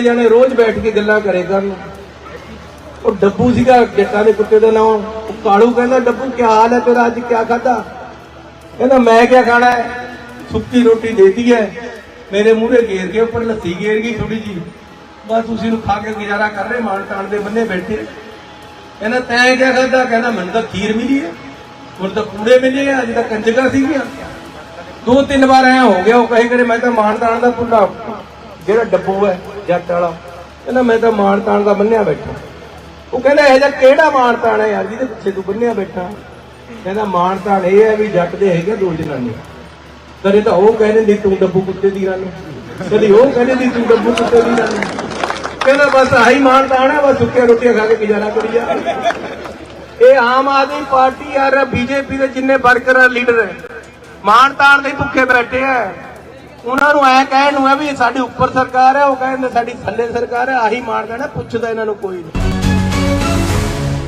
ਜਾਣੇ ਰੋਜ਼ ਬੈਠ ਕੇ ਗੱਲਾਂ ਕਰੇ ਕਰਨ। ਉਹ ਡੱਬੂ ਸੀਗਾ ਜੱਟਾਂ ਦੇ ਕੁੱਤੇ ਦਾ ਨਾਮ ਕਾਲੂ ਕਹਿੰਦਾ, ਡੱਬੂ ਕੀ ਹਾਲ ਹੈ ਤੇਰਾ? ਅੱਜ ਕੀ ਖਾਦਾ ਕਹਿੰਦਾ, ਮੈਂ ਕੀ ਖਾਣਾ ਹੈ? ਸੁੱਕੀ ਰੋਟੀ ਦੇਤੀ ਹੈ ਮੇਰੇ ਮੂਹਰੇ ਘੇਰ ਕੇ ਉੱਪਰ ਲੱਸੀ ਘੇਰ ਗਈ ਥੋੜੀ ਜੀ ਬਸ ਤੁਸੀਂ ਨੂੰ ਖਾ ਕੇ ਗੁਜ਼ਾਰਾ ਕਰ ਰਹੇ, ਮਾਨ ਤਾਣ ਦੇ ਬੰਨੇ ਬੈਠੇ। ਕਹਿੰਦਾ, ਤੈਂ ਕੀ ਖਾਦਾ ਕਹਿੰਦਾ, ਮੈਨੂੰ ਤਾਂ ਖੀਰ ਮਿਲੀ ਹੈ। ਹੁਣ ਤਾਂ ਕੂੜੇ ਮਿਲੇ ਆ, ਅੱਜ ਤਾਂ ਕੰਜਕਾਂ ਸੀਗੀਆਂ। ਦੋ ਤਿੰਨ ਵਾਰ ਐ ਹੋ ਗਿਆ, ਉਹ ਕਹੇ ਕਰੇ, ਮੈਂ ਤਾਂ ਮਾਨ ਤਾਣ ਦਾ ਪੁੱਲਾ ਜਿਹੜਾ ਡੱਬੂ ਹੈ ਜੱਟ ਵਾਲਾ। ਕਹਿੰਦਾ, ਮੈਂ ਤਾਂ ਮਾਨ ਤਾਣ ਦਾ ਬੰਨਿਆ ਬੈਠਾ। ਉਹ ਕਹਿੰਦਾ, ਇਹ ਜਿਹਾ ਕਿਹੜਾ ਮਾਨ ਤਾਣ ਹੈ ਯਾਰ, ਜਿਹਦੇ ਪਿੱਛੇ ਤੂੰ ਬੰਨਿਆ ਬੈਠਾ? ਕਹਿੰਦਾ ਮਾਨ ਤਾਣ ਇਹ ਹੈ ਵੀ ਜੱਟ ਦੇ ਹੈਗੇ ਦੋ ਜਨਾਨੀਆਂ। ਕਦੇ ਤਾਂ ਉਹ ਕਹਿੰਦੇ ਦੀ ਤੂੰ ਡੱਬੂ ਕੁੱਤੇ ਦੀ ਰਾਨੀ ਕਦੇ ਉਹ ਕਹਿੰਦੇ ਦੀ ਤੂੰ ਡੱਬੂ ਕੁੱਤੇ ਦੀ ਰਾਨੀ ਕਹਿੰਦਾ, ਬਸ ਆਹੀ ਮਾਣ ਤਾਣ ਹੈ, ਬਸ ਸੁੱਕੀਆਂ ਰੋਟੀਆਂ ਖਾ ਕੇ ਗੁਜ਼ਾਰਾ ਕਰੀ ਜਾ। ਇਹ ਆਮ ਆਦਮੀ ਪਾਰਟੀ ਯਾਰ ਬੀਜੇਪੀ ਦੇ ਜਿੰਨੇ ਵਰਕਰ ਲੀਡਰ ਹੈ ਮਾਨ ਤਾਣ ਦੇ ਭੁੱਖੇ ਬੈਠੇ ਆ। ਉਹਨਾਂ ਨੂੰ ਐ ਕਹਿਣ ਨੂੰ ਹੈ ਵੀ ਸਾਡੀ ਉੱਪਰ ਸਰਕਾਰ ਹੈ ਉਹ ਕਹਿੰਦੇ ਸਾਡੀ ਥੱਲੇ ਸਰਕਾਰ ਹੈ ਆਹੀ ਮਾਰ ਦੇਣਾ, ਪੁੱਛਦਾ ਇਹਨਾਂ ਨੂੰ ਕੋਈ ਨਹੀਂ।